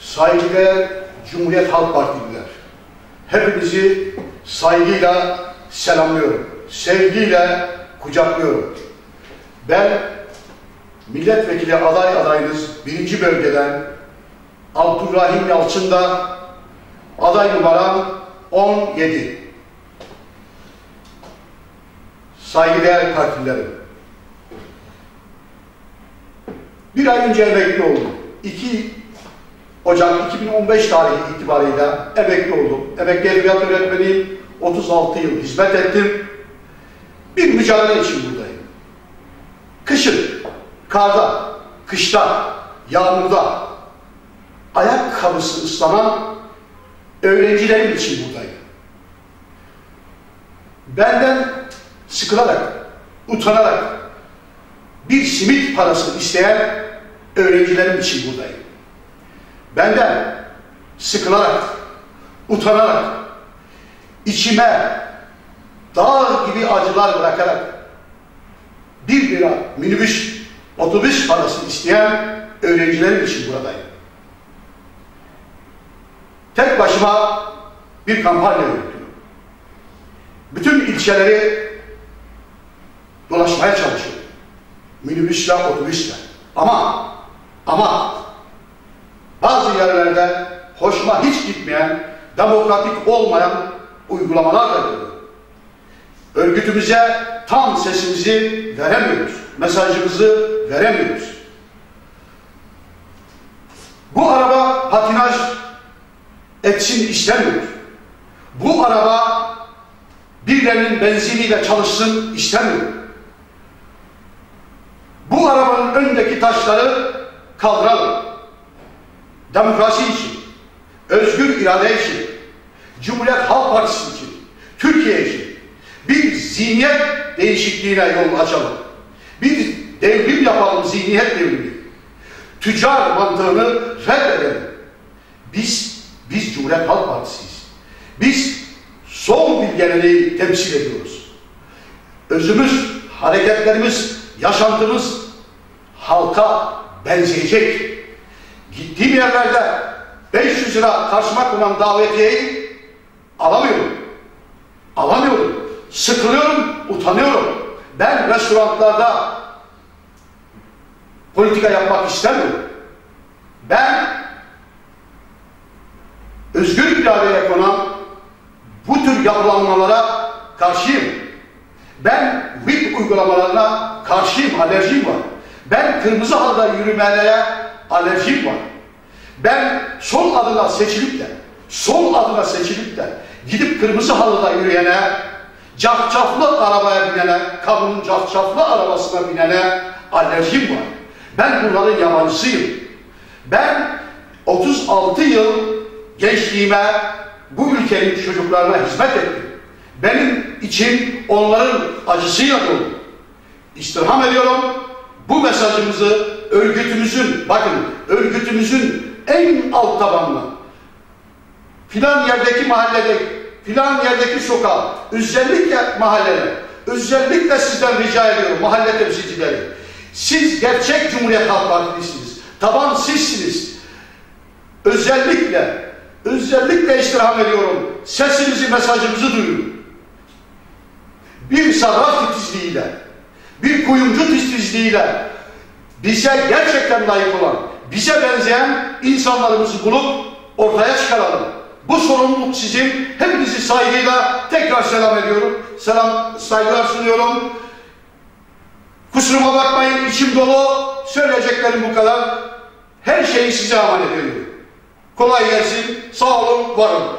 saygıdeğer Cumhuriyet Halk Partililer, hepinizi saygıyla selamlıyorum, sevgiyle kucaklıyorum. Ben milletvekili aday adayınız birinci bölgeden Abdurrahim Yalçın'da aday numaram 17. Saygıdeğer partilerim. Bir ay önce emekli oldum. 2 Ocak 2015 tarihi itibariyle emekli oldum. Emekli edebiyat öğretmeniyim. 36 yıl hizmet ettim. Bir mücadele için buradayım. Kışın, karda, kışta, yağmurda, ayakkabısı ıslanan öğrencilerim için buradayım. Benden sıkılarak, utanarak bir simit parası isteyen öğrencilerim için buradayım. Benden sıkılarak, utanarak, içime dağ gibi acılar bırakarak bir lira minibüs, otobüs parası isteyen öğrencilerim için buradayım. Tek başıma bir kampanya yürüttüm. Bütün ilçeleri dolaşmaya çalışıyorum. Minibüsle, otobüsle. Ama, ama bazı yerlerde hoşuma hiç gitmeyen, demokratik olmayan uygulamalar da görüyorum. Örgütümüze tam sesimizi veremiyoruz. Mesajımızı veremiyoruz. Bu araba patinaj etsin istemiyoruz. Bu araba birilerinin benziniyle çalışsın istemiyor. Bu arabanın önündeki taşları kaldıralım. Demokrasi için, özgür irade için, Cumhuriyet Halk Partisi için, Türkiye için bir zihniyet değişikliğine yol açalım. Bir devrim yapalım, zihniyet devrimi. Tüccar mantığını reddedelim. Biz, biz Cumhuriyet Halk Partisi'yiz. Biz sol bir geleneği temsil ediyoruz. Özümüz, hareketlerimiz, yaşantımız halka benzeyecek. Gittiğim yerlerde 500 lira karşıma konan davetiyeyi alamıyorum. Alamıyorum. Sıkılıyorum, utanıyorum. Ben restoranlarda politika yapmak istemiyorum. Ben özgür iradeye konan bu tür yapılanmalara karşıyım. Ben VIP uygulamalarına karşıyım, alerjim var. Ben kırmızı halda yürümelere alerjim var. Ben sol adına seçilip de, sol adına seçilip de gidip kırmızı halıda yürüyene, cafcaflı arabaya binene, kamunun cafcaflı arabasına binene alerjim var. Ben bunların yabancısıyım. Ben 36 yıl gençliğime bu ülkenin çocuklarına hizmet ettim. Benim için onların acısıyla dolu. İstirham ediyorum. Bu mesajımızı örgütümüzün, bakın örgütümüzün en alt tabanına, filan yerdeki mahallede, filan yerdeki sokağa, özellikle mahallede, özellikle sizden rica ediyorum mahalle temsilcileri. Siz gerçek Cumhuriyet Halk Partisi'siniz. Taban sizsiniz. Özellikle, özellikle istirham ediyorum. Sesimizi, mesajımızı duyurun. Bir sarraf titizliğiyle, bir kuyumcu titizliğiyle bize gerçekten layık olan, bize benzeyen insanlarımızı bulup ortaya çıkaralım. Bu sorumluluk sizin. Hepinizi saygıyla tekrar selam ediyorum. Selam, saygılar sunuyorum. Kusuruma bakmayın, içim dolu. Söyleyeceklerim bu kadar. Her şeyi size emanet ediyorum. Kolay gelsin. Sağ olun, var olun.